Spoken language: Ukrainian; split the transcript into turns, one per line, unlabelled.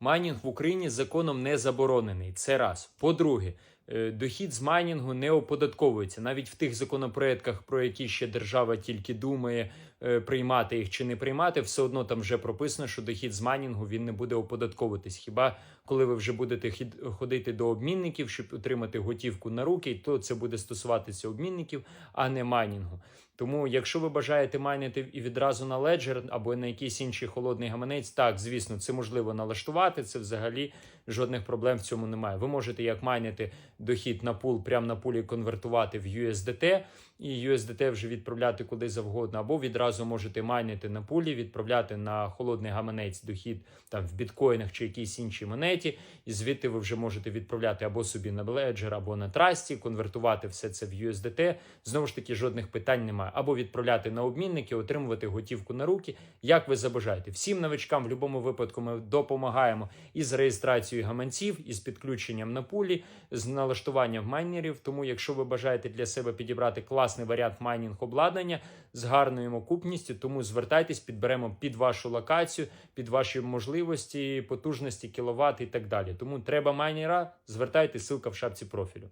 Майнінг в Україні законом не заборонений. Це раз. По-друге, дохід з майнінгу не оподатковується. Навіть в тих законопроектках, про які ще держава тільки думає, е, приймати їх чи не приймати, все одно там вже прописано, що дохід з майнінгу він не буде оподатковуватись. Хіба коли ви вже будете ходити до обмінників, щоб отримати готівку на руки, то це буде стосуватися обмінників, а не майнінгу. Тому, якщо ви бажаєте майнити і відразу на Ledger або на якийсь інший холодний гаманець, так звісно, це можливо налаштувати. Це взагалі жодних проблем в цьому немає. Ви можете як майнити дохід на пул, прямо на пулі конвертувати в USDT, і USDT вже відправляти куди завгодно, або відразу можете майнити на пулі, відправляти на холодний гаманець дохід там в біткоїнах чи якійсь іншій монеті, і звідти ви вже можете відправляти або собі на Ledger, або на Трасті, конвертувати все це в USDT. Знову ж таки, жодних питань немає. Або відправляти на обмінники, отримувати готівку на руки, як ви забажаєте. Всім новичкам в будь-якому випадку ми допомагаємо із реєстрацією гаманців, із підключенням на пулі, з налаштуванням майнерів. Тому, якщо ви бажаєте для себе підібрати класний варіант майнінг обладнання з гарною окупністю, тому звертайтесь, підберемо під вашу локацію, під ваші можливості, потужності, кіловат і так далі. Тому треба майнера, Звертайте, ссылка в шапці профілю.